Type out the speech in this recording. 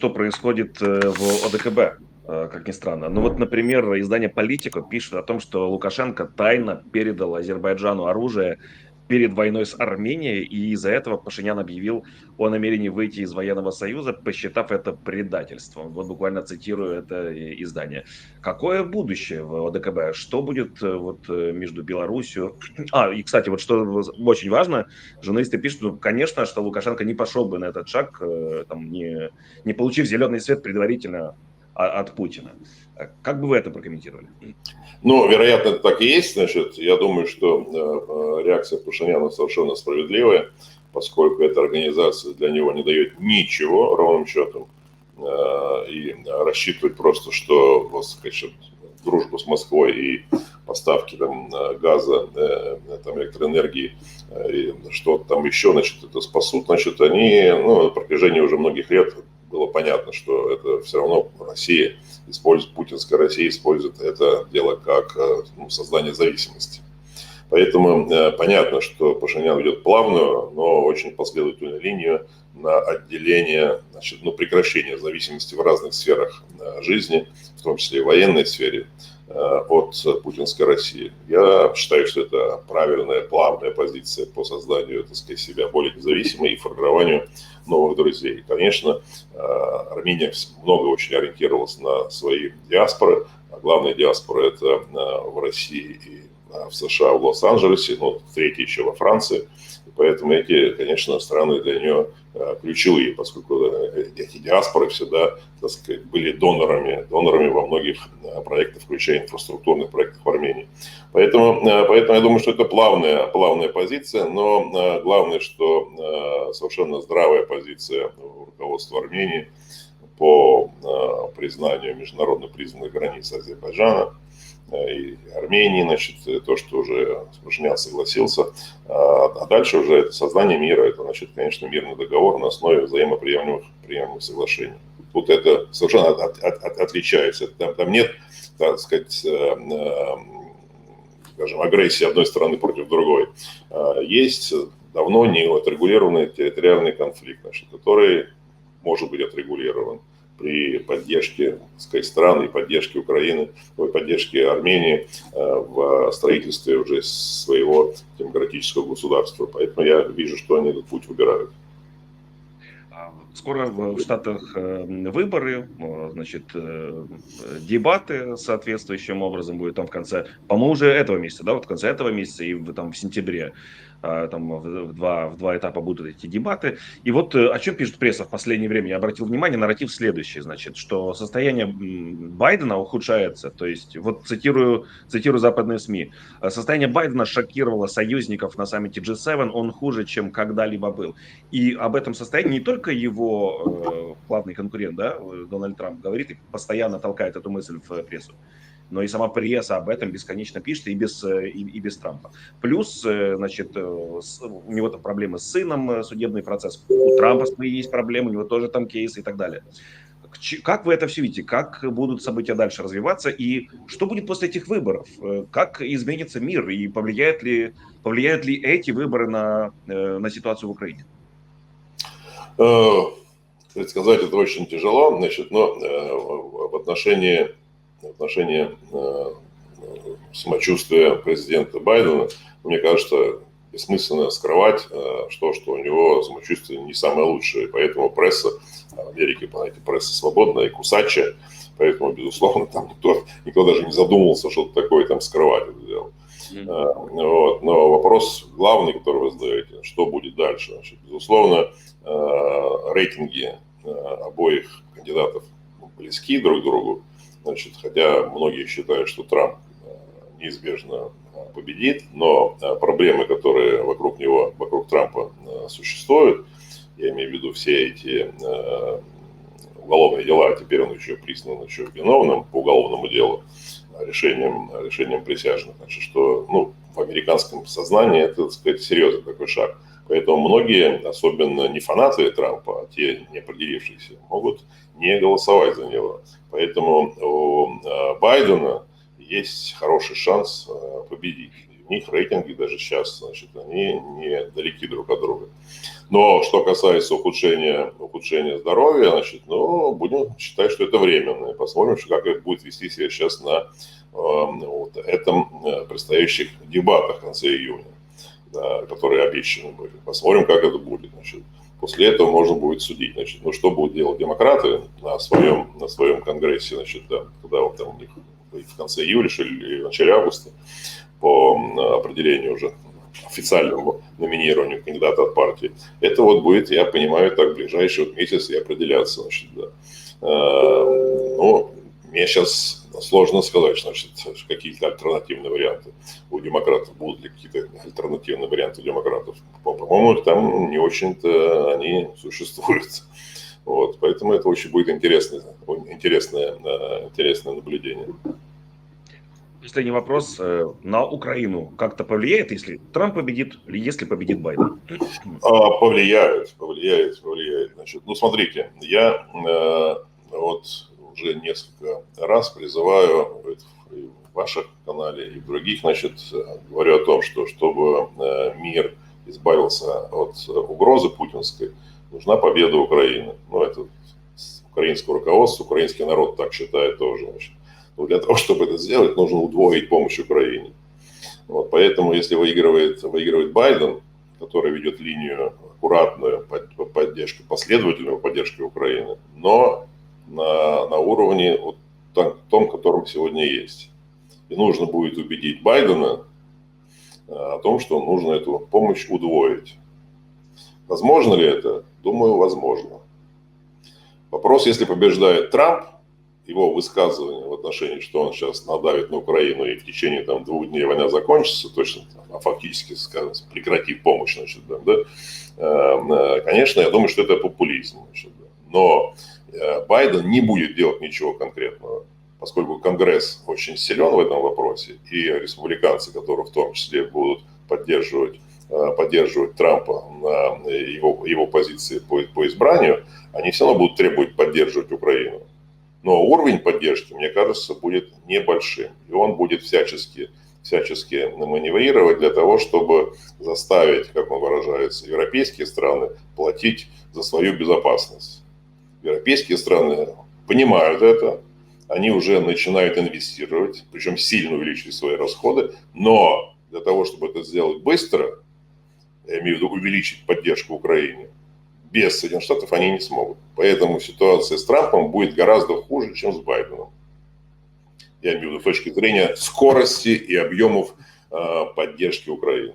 что происходит в ОДКБ, как ни странно. Ну вот, например, издание «Политика» пишет о том, что Лукашенко тайно передал Азербайджану оружие перед войной с Арменией, и из-за этого Пашинян объявил о намерении выйти из военного союза, посчитав это предательством. Вот буквально цитирую это издание. Какое будущее в ОДКБ? Что будет э, вот э, между Беларусью... А, и, кстати, вот что очень важно, журналисты пишут, ну, конечно, что Лукашенко не пошел бы на этот шаг, э, там, не, не получив зеленый свет предварительно от Путина. Как бы вы это прокомментировали? Ну, вероятно, это так и есть. Значит, я думаю, что э, реакция Пашиняна совершенно справедливая, поскольку эта организация для него не дает ничего, ровным счетом. Э, и рассчитывать просто, что, сказать, дружбу с Москвой и поставки там, газа, э, там, электроэнергии и что-то там еще, значит, это спасут, значит, они ну, на протяжении уже многих лет понятно, что это все равно Россия использует, путинская Россия использует это дело как э, ну, создание зависимости. Поэтому э, понятно, что Пашинян ведет плавную, но очень последовательную линию на отделение, значит, ну, прекращение зависимости в разных сферах э, жизни, в том числе и в военной сфере, Э, от путинской России. Я считаю, что это правильная, плавная позиция по созданию, так сказать, себя более независимой и формированию новых друзей. Конечно, э, Армения много очень ориентировалась на свои диаспоры, а главная диаспора это в России и в США, в Лос-Анджелесе, ну, третья еще во Франции. Поэтому эти, конечно, страны для нее э, ключевые, поскольку э, эти диаспоры всегда, так сказать, были донорами, донорами во многих э, проектах, включая инфраструктурных проектах в Армении. Поэтому, поэтому я думаю, что это плавная, плавная позиция, но главное, что совершенно здравая позиция руководства Армении по признанию международно признанных границ Азербайджана – и Армении, значит, то, что уже Пашинян согласился. А, а дальше уже это создание мира, это, значит, конечно, мирный договор на основе взаимоприемлемых приемлемых соглашений. Тут это совершенно от, от, от, отличается. Там, там нет, так сказать, э, э, скажем, агрессии одной стороны против другой. А, есть давно не отрегулированный территориальный конфликт, значит, который может быть отрегулирован при поддержке так сказать, стран и поддержке Украины, поддержке Армении э, в строительстве уже своего демократического государства. Поэтому я вижу, что они этот путь выбирают. Скоро в Штатах э, выборы, значит, э, дебаты соответствующим образом будет там в конце, по-моему, уже этого месяца, да, вот в конце этого месяца и в, там в сентябре. Там в два, в два этапа будут эти дебаты. И вот э, о чем пишет пресса в последнее время, я обратил внимание, нарратив следующий, значит, что состояние Байдена ухудшается, то есть, вот цитирую, цитирую западные СМИ, состояние Байдена шокировало союзников на саммите G7, он хуже, чем когда-либо был. И об этом состоянии не только его э, главный конкурент, да, Дональд Трамп говорит и постоянно толкает эту мысль в прессу, но и сама пресса об этом бесконечно пишет и без, э, и, и без Трампа. Плюс, э, значит, э, у него там проблемы с сыном, судебный процесс. У Трампа свои есть проблемы, у него тоже там кейсы и так далее. Как вы это все видите? Как будут события дальше развиваться? И что будет после этих выборов? Как изменится мир? И повлияет ли, повлияют ли эти выборы на, на ситуацию в Украине? Предсказать это очень тяжело, значит, но в отношении в отношении э, самочувствия президента Байдена, мне кажется, бессмысленно скрывать, э, что, что у него самочувствие не самое лучшее. Поэтому пресса, в Америке, знаете, пресса свободная и кусачая, поэтому, безусловно, там никто, никто даже не задумывался что-то такое там скрывать это дело. Mm-hmm. Вот. Но вопрос главный, который вы задаете, что будет дальше? Безусловно, рейтинги обоих кандидатов близки друг к другу. Значит, хотя многие считают, что Трамп э, неизбежно э, победит, но э, проблемы, которые вокруг него, вокруг Трампа существуют, я имею в виду все эти уголовные дела, теперь он еще признан еще виновным по уголовному делу решением, решением присяжных. Значит, что ну, в американском сознании это, так сказать, серьезный такой шаг. Поэтому многие, особенно не фанаты Трампа, а те не определившиеся, могут не голосовать за него. Поэтому у э, Байдена есть хороший шанс э, победить. Них рейтинги даже сейчас, значит, они не далеки друг от друга. Но что касается ухудшения, ухудшения здоровья, значит, ну, будем считать, что это временно. И посмотрим, как это будет вести себя сейчас на э, вот этом э, предстоящих дебатах в конце июня, да, которые обещаны были. Посмотрим, как это будет. Значит. После этого можно будет судить, значит, ну что будут делать демократы на своем, на своем конгрессе, значит, да, когда вот там у них в конце июля или в начале августа по определению уже официальному номинированию кандидата от партии. Это вот будет, я понимаю, так в ближайший месяц и определяться, значит, да. Ну, мне сейчас сложно сказать, значит, какие-то альтернативные варианты у демократов. Будут ли какие-то альтернативные варианты у демократов? По-моему, там не очень-то они существуют. Вот, поэтому это очень будет интересное, интересное, интересное наблюдение. Не вопрос, э, на Украину как-то повлияет, если Трамп победит, или если победит Байден? А, повлияет, повлияет, повлияет. Значит, ну, смотрите, я э, вот уже несколько раз призываю в ваших канале, и в других, значит, говорю о том, что чтобы э, мир избавился от угрозы путинской, нужна победа Украины. Ну, это украинское руководство, украинский народ так считает тоже. Значит. Но для того, чтобы это сделать, нужно удвоить помощь Украине. Вот, поэтому, если выигрывает, выигрывает Байден, который ведет линию аккуратную поддержки, последовательную поддержки Украины, но на, на уровне вот том, котором сегодня есть. И нужно будет убедить Байдена э, о том, что нужно эту помощь удвоить. Возможно ли это? Думаю, возможно. Вопрос, если побеждает Трамп, его высказывание в отношении, что он сейчас надавит на Украину и в течение там, двух дней война закончится, точно, а фактически, скажем, прекратив помощь, значит, да, да, эм, э, конечно, я думаю, что это популизм. Значит, да. Но Э, Байден не будет делать ничего конкретного, поскольку Конгресс очень силен в этом вопросе, и республиканцы, которые в том числе будут поддерживать, э, поддерживать Трампа на его, его позиции по, по избранию, они все равно будут требовать поддерживать Украину. Но уровень поддержки, мне кажется, будет небольшим. И он будет всячески, всячески маневрировать для того, чтобы заставить, как он выражается, европейские страны платить за свою безопасность европейские страны понимают это, они уже начинают инвестировать, причем сильно увеличить свои расходы, но для того, чтобы это сделать быстро, я имею в виду увеличить поддержку Украине, без Соединенных Штатов они не смогут. Поэтому ситуация с Трампом будет гораздо хуже, чем с Байденом. Я имею в виду с точки зрения скорости и объемов э, поддержки Украины.